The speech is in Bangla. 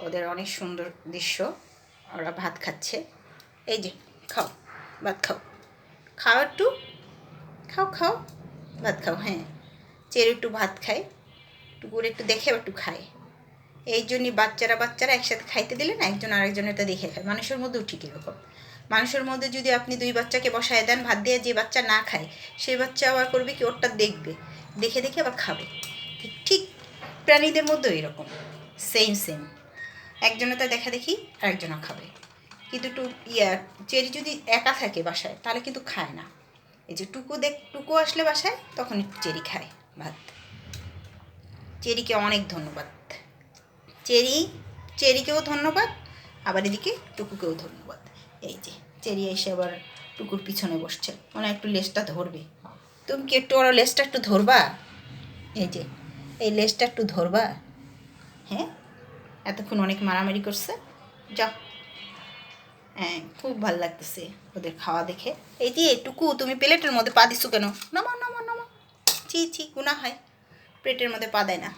ওদের অনেক সুন্দর দৃশ্য। ওরা ভাত খাচ্ছে। এই যে, খাও, ভাত খাও। খাও একটু। খাও খাও, ভাত খাও হ্যাঁ। চের একটু ভাত খায়। টুকুর একটু দেখে, একটু খায়। এই জন্যই বাচ্চারা বাচ্চারা একসাথে খাইতে দিলে না, একজন আরেকজনেরটা দেখে খায়। মানুষের মধ্যেও ঠিক এরকম। মানুষের মধ্যে যদি আপনি দুই বাচ্চাকে বসায় দেন, ভাত দিয়ে যে বাচ্চা না খায় সেই বাচ্চা আবার করবে কি, ওরটা দেখবে। দেখে দেখে আবার খাবে। ঠিক প্রাণীদের মধ্যেও এরকম। সেম সেম একজনের তা দেখা দেখি, আরেকজনও খাবে। কিন্তু টু ইয়া, চেরি যদি একা থাকে বাসায়, তাহলে কিন্তু খায় না। এই যে টুকু দেখ, টুকু আসলে বাসায়, তখন চেরি খায় ভাত। চেরিকে অনেক ধন্যবাদ। চেরি, চেরিকেও ধন্যবাদ, আবার এদিকে টুকুকেও ধন্যবাদ। এই যে, চেরি এসে আবার টুকুর পিছনে বসছে। মনে একটু লেজটা ধরবে। তুমি কি একটু ওরা লেজটা একটু ধরবা? এই যে, এই লেজটা একটু ধরবা। হ্যাঁ? এতক্ষণ অনেক মারামারি করছে। যাও। হ্যাঁ খুব ভালো লাগতেছে ওদের খাওয়া দেখে। এই দিয়ে টুকু তুমি প্লেটের মধ্যে পা দিছো কেন? নামা নামা নামা চি চি গুণা হয়। প্লেটের মধ্যে পা দেয় না।